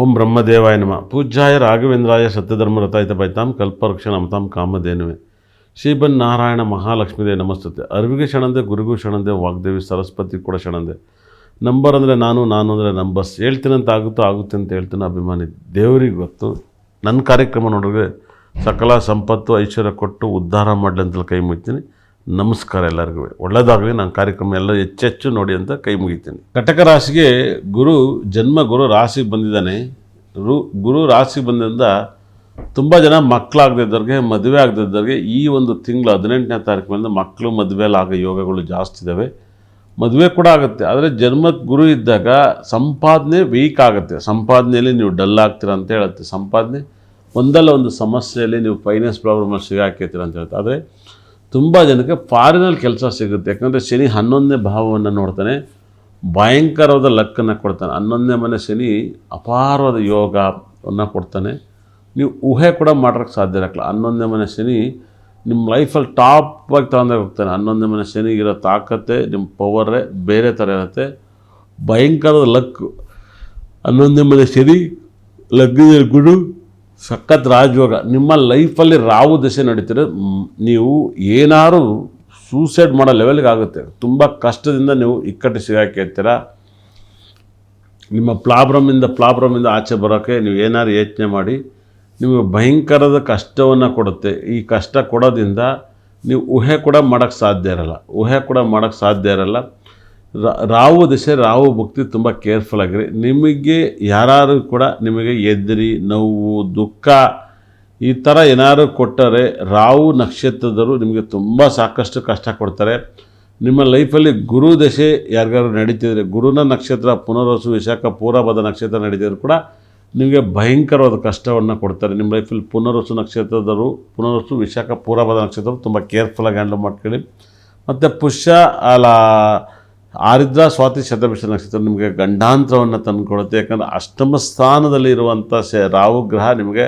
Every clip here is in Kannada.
ಓಂ ಬ್ರಹ್ಮದೇವಾಯ ನಮ. ಪೂಜ್ಯಾಯ ರಾಘವೇಂದ್ರಾಯ ಸತ್ಯಧರ್ಮರತಾಯಿತ ಬೈತಾಂ ಕಲ್ಪವೃಕ್ಷ ನಮತಾಂ ಕಾಮಧೇನುವೆ. ಶ್ರೀಬನ್ ನಾರಾಯಣ ಮಹಾಲಕ್ಷ್ಮೀದೇ ನಮಸ್ತತೆ. ಅರಿವಿಗೆ ಶಣಂದೆ ಗುರುಗೂ ಶಣಂದೆ ವಾಗ್ದೇವಿ, ಸರಸ್ವತಿ ಕೂಡ ಶಣಂದೆ ನಂಬರ್ ಅಂದರೆ ನಾನು ನಾನು ಅಂದರೆ ನಂಬರ್ಸ್ ಹೇಳ್ತೀನಂತ ಆಗುತ್ತೋ ಆಗುತ್ತೆ ಅಂತ ಹೇಳ್ತೀನಿ ಅಭಿಮಾನಿ. ದೇವರಿಗೆ ಗೊತ್ತು. ನನ್ನ ಕಾರ್ಯಕ್ರಮ ನೋಡಿದ್ರೆ ಸಕಲ ಸಂಪತ್ತು, ಐಶ್ವರ್ಯ ಕೊಟ್ಟು ಉದ್ಧಾರ ಮಾಡಲಿ ಅಂತ ಕೈ ಮುಗಿತೀನಿ. ನಮಸ್ಕಾರ ಎಲ್ಲರಿಗೂ. ಒಳ್ಳೆಯದಾಗಲಿ ನಾನು ಕಾರ್ಯಕ್ರಮ ಎಲ್ಲ ಹೆಚ್ಚೆಚ್ಚು ನೋಡಿ ಅಂತ ಕೈ ಮುಗಿತೀನಿ. ಕಟಕ ರಾಶಿಗೆ ಗುರು ಜನ್ಮ ಗುರು ರಾಶಿಗೆ ಬಂದಿದ್ದಾನೆ. ರು, ಗುರು ರಾಶಿಗೆ ಬಂದಿಂದ ತುಂಬ ಜನ ಮಕ್ಕಳಾಗದಿದ್ದವ್ರಿಗೆ ಮದುವೆ ಆಗದಿದ್ದವ್ರಿಗೆ ಈ ಒಂದು ತಿಂಗಳು ಹದಿನೆಂಟನೇ ತಾರೀಕಿನಿಂದ ಮಕ್ಕಳು ಮದುವೆಯಲ್ಲಿ ಆಗೋ ಯೋಗಗಳು ಜಾಸ್ತಿ ಇದ್ದಾವೆ. ಮದುವೆ ಕೂಡ ಆಗುತ್ತೆ, ಆದರೆ ಜನ್ಮದ ಗುರು ಇದ್ದಾಗ ಸಂಪಾದನೆ ವೀಕ್ ಆಗುತ್ತೆ. ಸಂಪಾದನೆಯಲ್ಲಿ ನೀವು ಡಲ್ ಆಗ್ತೀರ ಅಂತ ಹೇಳುತ್ತೆ. ಸಂಪಾದನೆ ಒಂದಲ್ಲ ಒಂದು ಸಮಸ್ಯೆಯಲ್ಲಿ ನೀವು ಫೈನಾನ್ಸ್ ಪ್ರಾಬ್ಲಮಲ್ಲಿ ಸಿಗಾಕಿರ್ತೀರ ಅಂತ ಹೇಳುತ್ತೆ. ಆದರೆ ತುಂಬ ಜನಕ್ಕೆ ಫಾರಿನಲ್ಲಿ ಕೆಲಸ ಸಿಗುತ್ತೆ. ಯಾಕಂದರೆ ಶನಿ ಹನ್ನೊಂದನೇ ಭಾವವನ್ನು ನೋಡ್ತಾನೆ. ಭಯಂಕರವಾದ ಲಕ್ಕನ್ನು ಕೊಡ್ತಾನೆ. ಹನ್ನೊಂದನೇ ಮನೆ ಶನಿ ಅಪಾರವಾದ ಯೋಗವನ್ನು ಕೊಡ್ತಾನೆ. ನೀವು ಊಹೆ ಕೂಡ ಮಾಡೋಕ್ಕೆ ಸಾಧ್ಯ ಇರಕ್ಕಲ್ಲ. ಹನ್ನೊಂದನೇ ಮನೆ ಶನಿ ನಿಮ್ಮ ಲೈಫಲ್ಲಿ ಟಾಪಾಗಿ ತಗೊಂಡಾಗ ಹೋಗ್ತಾನೆ. ಹನ್ನೊಂದನೇ ಮನೆ ಶನಿಗಿರೋ ತಾಕತ್ತೆ ನಿಮ್ಮ ಪವರೇ ಬೇರೆ ಥರ ಇರುತ್ತೆ. ಭಯಂಕರದ ಲಕ್. ಹನ್ನೊಂದನೇ ಮನೆ ಶನಿ ಲಗ್ನದ ಗುರು ಸಖತ್ ರಾಜಯೋಗ. ನಿಮ್ಮ ಲೈಫಲ್ಲಿ ರಾವು ದಶೆ ನಡೀತಿದ್ರೆ ನೀವು ಏನಾರು ಸೂಸೈಡ್ ಮಾಡೋ ಲೆವೆಲ್ಗೆ ಆಗುತ್ತೆ. ತುಂಬ ಕಷ್ಟದಿಂದ ನೀವು ಇಕ್ಕಟ್ಟು ಸಿಗಾಕಿರ್ತೀರ ನಿಮ್ಮ ಪ್ಲಾಬ್ರಮಿಂದ ಪ್ಲಾಬ್ರಮಿಂದ ಆಚೆ ಬರೋಕ್ಕೆ ನೀವು ಏನಾದ್ರು ಯೋಚನೆ ಮಾಡಿ. ನಿಮಗೆ ಭಯಂಕರದ ಕಷ್ಟವನ್ನು ಕೊಡುತ್ತೆ. ಈ ಕಷ್ಟ ಕೊಡೋದ್ರಿಂದ ನೀವು ಊಹೆ ಕೂಡ ಮಾಡೋಕ್ಕೆ ಸಾಧ್ಯ ಇರಲ್ಲ. ಊಹೆ ಕೂಡ ಮಾಡೋಕ್ಕೆ ಸಾಧ್ಯ ಇರಲ್ಲ. ರಾವು ದಶೆ, ರಾವು ಭಕ್ತಿ ತುಂಬ ಕೇರ್ಫುಲ್ ಆಗಿರಿ ನಿಮಗೆ ಯಾರು ಕೂಡ ನಿಮಗೆ ಎದ್ರಿ, ನೋವು, ದುಃಖ ಈ ಥರ ಏನಾದ್ರು ಕೊಟ್ಟರೆ ರಾವು ನಕ್ಷತ್ರದವರು ನಿಮಗೆ ತುಂಬ ಸಾಕಷ್ಟು ಕಷ್ಟ ಕೊಡ್ತಾರೆ. ನಿಮ್ಮ ಲೈಫಲ್ಲಿ ಗುರು ದಶೆ ಯಾರಿಗಾರು ನಡೀತಿದ್ರೆ, ಗುರುನ ನಕ್ಷತ್ರ ಪುನರ್ವಸು ವಿಶಾಖ ಪೂರ್ವದ ನಕ್ಷತ್ರ ನಡೀತಿದ್ರು ಕೂಡ ನಿಮಗೆ ಭಯಂಕರವಾದ ಕಷ್ಟವನ್ನು ಕೊಡ್ತಾರೆ. ನಿಮ್ಮ ಲೈಫಲ್ಲಿ ಪುನರ್ವಸು ನಕ್ಷತ್ರದವರು, ಪುನರ್ವಸು ವಿಶಾಖ ಪೂರ್ವದ ನಕ್ಷತ್ರವು ತುಂಬ ಕೇರ್ಫುಲ್ಲಾಗಿ ಹ್ಯಾಂಡಲ್ ಮಾಡ್ಕೊಳ್ಳಿ. ಮತ್ತು ಪುಷ್ಯ ಅಲ್ಲ ಆರಿದ್ರ ಸ್ವಾತಿ ಶತಭಿಷ ನಕ್ಷತ್ರ ನಿಮಗೆ ಗಂಡಾಂತರವನ್ನು ತಂದುಕೊಡುತ್ತೆ. ಯಾಕಂದರೆ ಅಷ್ಟಮ ಸ್ಥಾನದಲ್ಲಿ ಇರುವಂಥ ಸೆ ರಾಹು ಗ್ರಹ ನಿಮಗೆ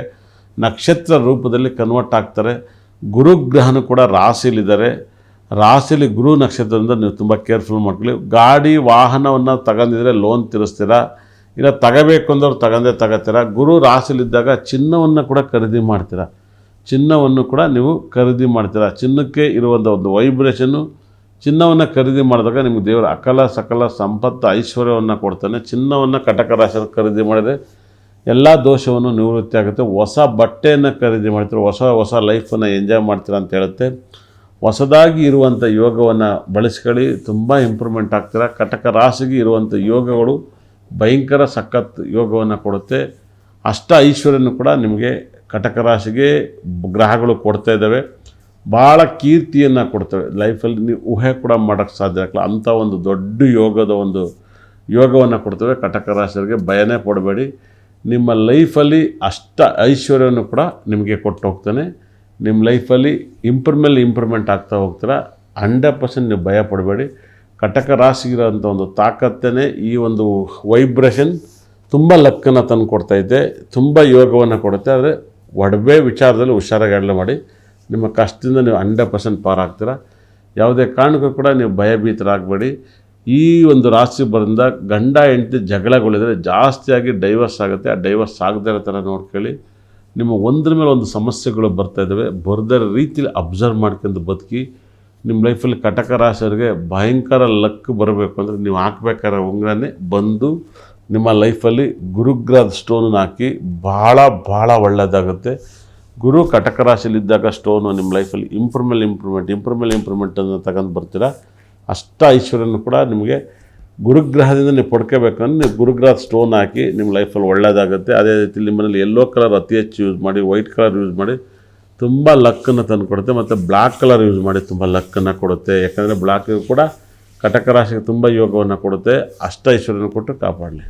ನಕ್ಷತ್ರ ರೂಪದಲ್ಲಿ ಕನ್ವರ್ಟ್ ಆಗ್ತಾರೆ. ಗುರುಗ್ರಹನೂ ಕೂಡ ರಾಶಿಲಿದ್ದಾರೆ ರಾಶಿಲಿ ಗುರು ನಕ್ಷತ್ರದಿಂದ ನೀವು ತುಂಬ ಕೇರ್ಫುಲ್ ಮಾಡ್ಕೊಳ್ಳಿ. ಗಾಡಿ ವಾಹನವನ್ನು ತಗೊಂಡಿದ್ರೆ ಲೋನ್ ತೀರಿಸ್ತೀರಾ? ಇಲ್ಲ ತಗೋಬೇಕು ಅಂದವ್ರು ತಗೊಂಡೇ ತಗೋತೀರ? ಗುರು ರಾಶಿಲಿದ್ದಾಗ ಚಿನ್ನವನ್ನು ಕೂಡ ಖರೀದಿ ಮಾಡ್ತೀರಾ? ಚಿನ್ನವನ್ನು ಕೂಡ ನೀವು ಖರೀದಿ ಮಾಡ್ತೀರಾ? ಚಿನ್ನಕ್ಕೆ ಇರುವಂಥ ಒಂದು ವೈಬ್ರೇಷನ್ನು ಚಿನ್ನವನ್ನು ಖರೀದಿ ಮಾಡಿದಾಗ ನಿಮಗೆ ದೇವರ ಅಕಲ ಸಕಲ ಸಂಪತ್ತು ಐಶ್ವರ್ಯವನ್ನು ಕೊಡ್ತಾನೆ. ಚಿನ್ನವನ್ನು ಕಟಕ ರಾಶಿ ಖರೀದಿ ಮಾಡಿದರೆ ಎಲ್ಲ ದೋಷವನ್ನು ನಿವೃತ್ತಿ ಆಗುತ್ತೆ. ಹೊಸ ಬಟ್ಟೆಯನ್ನು ಖರೀದಿ ಮಾಡ್ತೀರ, ಹೊಸ ಹೊಸ ಲೈಫನ್ನು ಎಂಜಾಯ್ ಮಾಡ್ತೀರಾ ಅಂತ ಹೇಳುತ್ತೆ. ಹೊಸದಾಗಿ ಇರುವಂಥ ಯೋಗವನ್ನು ಬಳಸ್ಕೊಳ್ಳಿ, ತುಂಬ ಇಂಪ್ರೂವ್ಮೆಂಟ್ ಆಗ್ತೀರಾ. ಕಟಕ ರಾಶಿಗೆ ಇರುವಂಥ ಯೋಗಗಳು ಭಯಂಕರ ಸಖತ್ ಯೋಗವನ್ನು ಕೊಡುತ್ತೆ. ಅಷ್ಟ ಐಶ್ವರ್ಯನೂ ಕೂಡ ನಿಮಗೆ ಕಟಕ ರಾಶಿಗೆ ಗ್ರಹಗಳು ಕೊಡ್ತಾ ಇದ್ದಾವೆ. ಭಾಳ ಕೀರ್ತಿಯನ್ನು ಕೊಡ್ತವೆ. ಲೈಫಲ್ಲಿ ನೀವು ಊಹೆ ಕೂಡ ಮಾಡೋಕ್ಕೆ ಸಾಧ್ಯ ಆಗಲ್ಲ ಅಂಥ ಒಂದು ದೊಡ್ಡ ಯೋಗದ ಒಂದು ಯೋಗವನ್ನು ಕೊಡ್ತವೆ. ಕಟಕ ರಾಶಿಯವರಿಗೆ ಭಯನೇ ಕೊಡಬೇಡಿ. ನಿಮ್ಮ ಲೈಫಲ್ಲಿ ಅಷ್ಟ ಐಶ್ವರ್ಯವನ್ನು ಕೂಡ ನಿಮಗೆ ಕೊಟ್ಟು ಹೋಗ್ತಾನೆ. ನಿಮ್ಮ ಲೈಫಲ್ಲಿ ಇಂಪ್ರೂವ್ಮೆಂಟ್ ಇಂಪ್ರೂವ್ಮೆಂಟ್ ಆಗ್ತಾ ಹೋಗ್ತೀರಾ? ಹಂಡ್ರೆಡ್ ಪರ್ಸೆಂಟ್ ನೀವು ಭಯ ಪಡಬೇಡಿ. ಕಟಕ ರಾಶಿಗಿರೋಂಥ ಒಂದು ತಾಕತ್ತೇ ಈ ಒಂದು ವೈಬ್ರೇಷನ್ ತುಂಬ ಲಕ್ಕನ್ನು ತಂದು ಕೊಡ್ತೈತೆ ತುಂಬ ಯೋಗವನ್ನು ಕೊಡುತ್ತೆ. ಆದರೆ ಒಡವೆ ವಿಚಾರದಲ್ಲಿ ಹುಷಾರಾಗಿ ಮಾಡಿ. ನಿಮ್ಮ ಕಷ್ಟದಿಂದ ನೀವು ಹಂಡ್ರೆಡ್ ಪರ್ಸೆಂಟ್ ಪಾರಾಗ್ತೀರ? ಯಾವುದೇ ಕಾರಣಕ್ಕೂ ಕೂಡ ನೀವು ಭಯಭೀತರಾಗಬೇಡಿ. ಈ ಒಂದು ರಾಶಿ ಬರಿಂದ ಗಂಡ ಹೆಂಡತಿ ಜಗಳಗಳಿದ್ರೆ ಜಾಸ್ತಿಯಾಗಿ ಡೈವರ್ಸ್ ಆಗುತ್ತೆ. ಆ ಡೈವರ್ಸ್ ಆಗದೇ ಇರೋ ಥರ ನೋಡ್ಕೊಳ್ಳಿ ನಿಮ್ಮ ಒಂದ್ರ ಮೇಲೆ ಒಂದು ಸಮಸ್ಯೆಗಳು ಬರ್ತಾ ಇದ್ದಾವೆ. ಬರ್ದರ ರೀತಿಯಲ್ಲಿ ಅಬ್ಸರ್ವ್ ಮಾಡ್ಕೊಂಡು ಬದುಕಿ. ನಿಮ್ಮ ಲೈಫಲ್ಲಿ ಕಟಕ ರಾಶಿಯವರಿಗೆ ಭಯಂಕರ ಲಕ್ ಬರಬೇಕು ಅಂದರೆ ನೀವು ಹಾಕ್ಬೇಕಾದ್ರೆ ಉಂಗ್ರನೇ ಬಂದು ನಿಮ್ಮ ಲೈಫಲ್ಲಿ ಗುರುಗ್ರಹದ ಸ್ಟೋನನ್ನು ಹಾಕಿ. ಭಾಳ ಭಾಳ ಒಳ್ಳೆಯದಾಗುತ್ತೆ ಗುರು ಕಟಕ ರಾಶಿಯಲ್ಲಿದ್ದಾಗ ಸ್ಟೋನು ನಿಮ್ಮ ಲೈಫಲ್ಲಿ ಇಂಪ್ರೂವ್ಮೆಲ್ ಇಂಪ್ರೂವ್ಮೆಂಟ್ ಇಂಪ್ರೂವ್ಮೆಲ್ ಇಂಪ್ರೂವ್ಮೆಂಟ್ ಅಂತ ತಗೊಂಡು ಬರ್ತೀರಾ. ಅಷ್ಟ ಐಶ್ವರ್ಯನೂ ಕೂಡ ನಿಮಗೆ ಗುರುಗ್ರಹದಿಂದ ನೀವು ಪಡ್ಕೋಬೇಕಂದ್ರೆ ನೀವು ಗುರುಗ್ರಹದ ಸ್ಟೋನ್ ಹಾಕಿ ನಿಮ್ಮ ಲೈಫಲ್ಲಿ ಒಳ್ಳೆಯದಾಗುತ್ತೆ ಅದೇ ರೀತಿ ನಿಮ್ಮಲ್ಲಿ ಎಲ್ಲೋ ಕಲರ್ ಅತಿ ಹೆಚ್ಚು ಯೂಸ್ ಮಾಡಿ ವೈಟ್ ಕಲರ್ ಯೂಸ್ ಮಾಡಿ ತುಂಬ ಲಕ್ಕನ್ನು ತಂದು ಕೊಡುತ್ತೆ ಮತ್ತು ಬ್ಲ್ಯಾಕ್ ಕಲರ್ ಯೂಸ್ ಮಾಡಿ ತುಂಬ ಲಕ್ಕನ್ನು ಕೊಡುತ್ತೆ. ಯಾಕಂದರೆ ಬ್ಲ್ಯಾಕ್ ಕೂಡ ಕಟಕ ರಾಶಿಗೆ ತುಂಬ ಯೋಗವನ್ನು ಕೊಡುತ್ತೆ. ಅಷ್ಟ ಐಶ್ವರ್ಯನ ಕೊಟ್ಟು ಕಾಪಾಡಲಿ.